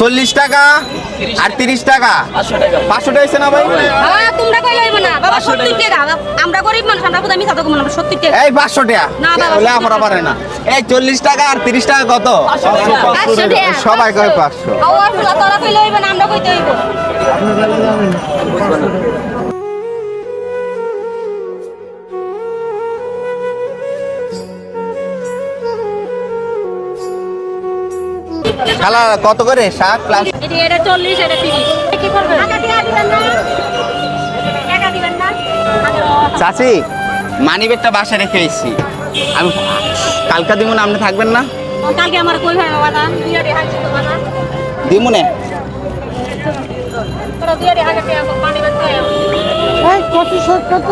চল্লিশ টাকা আর তিরিশ টাকা। পাঁচশো টাকা। না ভাই? হ্যাঁ তোমরা কই লইব না? বাবা 70 টাকা। বাবা, আমরা গরিব মানুষ আমরা কোথায় মিছা তো আমরা 70 টাকা। এই পাঁচশো টাকা না, বাবা, বলে 70 আমরা পারে না। এই চল্লিশ টাকা আর তিরিশ টাকা কত? 500 সবাই কয় পাঁচশো। তোরা কই লইব না আমরা কইতে হইব। খালা কত করে? শাক প্লাস এটা 40 এটা 30 কি করবে? টাকা দিয়া দিবেন না। টাকা দিবেন না। চাচি মানি ব্যাগটা বাসায় রেখে এসেছি। আমি কালকা দিব না আপনি থাকবেন না? কালকে আমার কই হয় বাবা দিমুনে? তোরা দিয়া রে পানি কত কত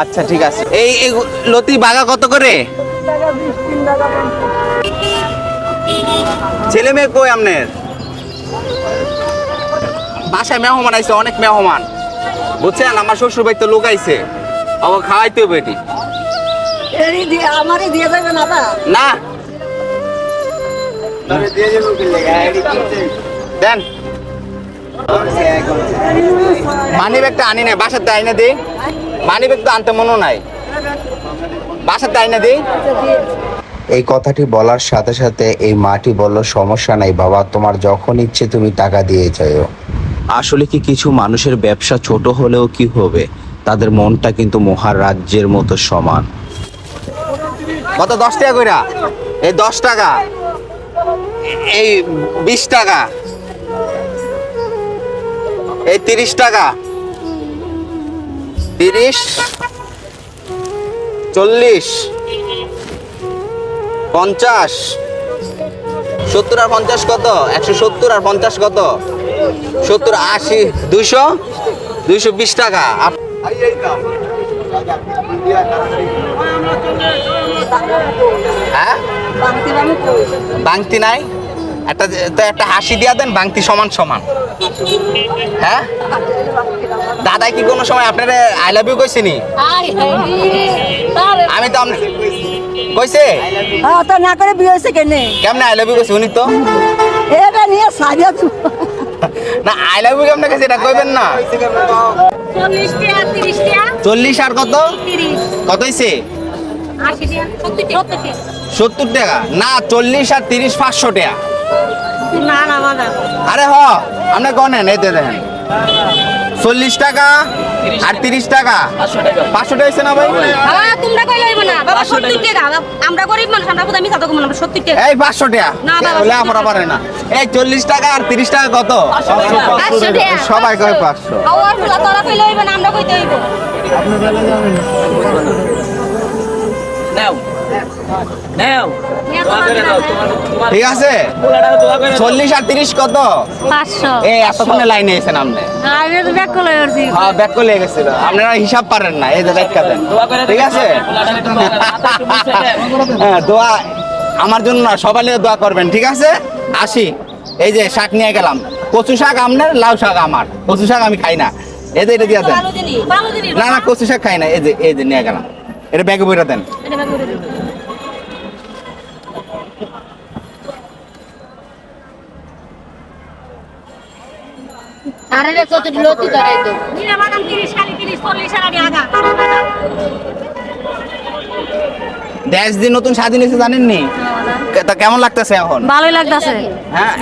আচ্ছা ঠিক আছে। এই লতি বাগা কত করে? ছেলে মেয়ে কই আপনার? বাসায় মেহমান আইছে অনেক মেহমান। বুঝছেন আমার শ্বশুর বাড়ি তো লোক আইছে। আমাকে খাওয়াইতে হবে এটি। না দেন। মানি ব্যাগটা আনি না বাসাতে আইনা দিই মানি ব্যাগ তো আনতে মনে নাই। বাসাতে আইনা দিই? এই কথাটি বলার সাথে সাথে এই মাটি বলল সমস্যা নাই বাবা তোমার যখন ইচ্ছে তুমি টাকা দিয়ে যাও আসলে কি কিছু মানুষের ব্যবসা ছোট হলেও কি হবে? তাদের মনটা কিন্তু মহার রাজ্যের মতো সমান। কত? দশ টাকা কইরা? এই দশ টাকা। এই বিশ টাকা। এই তিরিশ টাকা। তিরিশ, চল্লিশ, পঞ্চাশ। সত্তর আর পঞ্চাশ কত? একশো সত্তর আর পঞ্চাশ কত? সত্তর, আশি, দুইশো? দুইশো বিশ টাকা। হ্যাঁ? বাংতি নাই? একটা তো একটা হাসি দিয়া দেন বাংতি সমান সমান। হ্যাঁ? দাদা কি কোনো সময় আপনারা আই লাভ ইউ কইছিনি আমি তো কইছে? হ্যাঁ তো না করে বিয়ে কেনে? কেমনে আই লাভ ইউ কইছে উনি তো? এটা নিয়ে সাজা না আই লাভ ইউ কেমনে কইছে এটা কইবেন না। 40 টাকা 30 টাকা চল্লিশ আর কত? 30 কত হইছে? 80 টাকা 70 টাকা সত্তর টাকা। না চল্লিশ আর তিরিশ পাঁচশো টাকা আরে হ আপনি কনেন এই দেখেন। চল্লিশ টাকা আর তিরিশ টাকা। পাঁচশো টাকা। না ভাই? হ্যাঁ তোমরা কই লইব না? বাবা 70 টাকা। আমরা গরিব মানুষ আমরা কোথায় মিছা তো আমরা 70 টাকা এই পাঁচশো টাকা না, বাবা, আমরা পারে না। এই চল্লিশ টাকা আর তিরিশ টাকা কত? 500 টাকা। সবাই কয় পাঁচশো? তোরা কই লইব না? আমরা কইতে হইব নাও। নাও। ঠিক আছে? চল্লিশ আর তিরিশ কত? 500 এই এতক্ষণে লাইনে এসেছেন আপনি ব্যাক করে আসছি হ্যাঁ ব্যাক করে গেছিল। আপনারা হিসাব পারেন না এই যে দেখা দেন দোয়া ঠিক আছে। হ্যাঁ দোয়া আমার জন্য না সবাই দোয়া করবেন ঠিক আছে? আসি। এই যে শাক নিয়ে গেলাম। কচু শাক আপনার লাউ শাক আমার। কচু শাক আমি খাই না। এই যে এটা দিয়ে দেন। না না কচু শাক খাই না। এই যে এই যে নিয়ে গেলাম। এটা ব্যাগে বইটা দেন এটা ব্যাক করে দিন আরে রে কত লতি ধরাই তো? নিরা বাগান 30 40 30 40 আর আগা দেশ দিন নতুন স্বাধীন হয়েছে জানেননি? তা কেমন লাগতেছে এখন? ভালোই লাগতাছে। হ্যাঁ।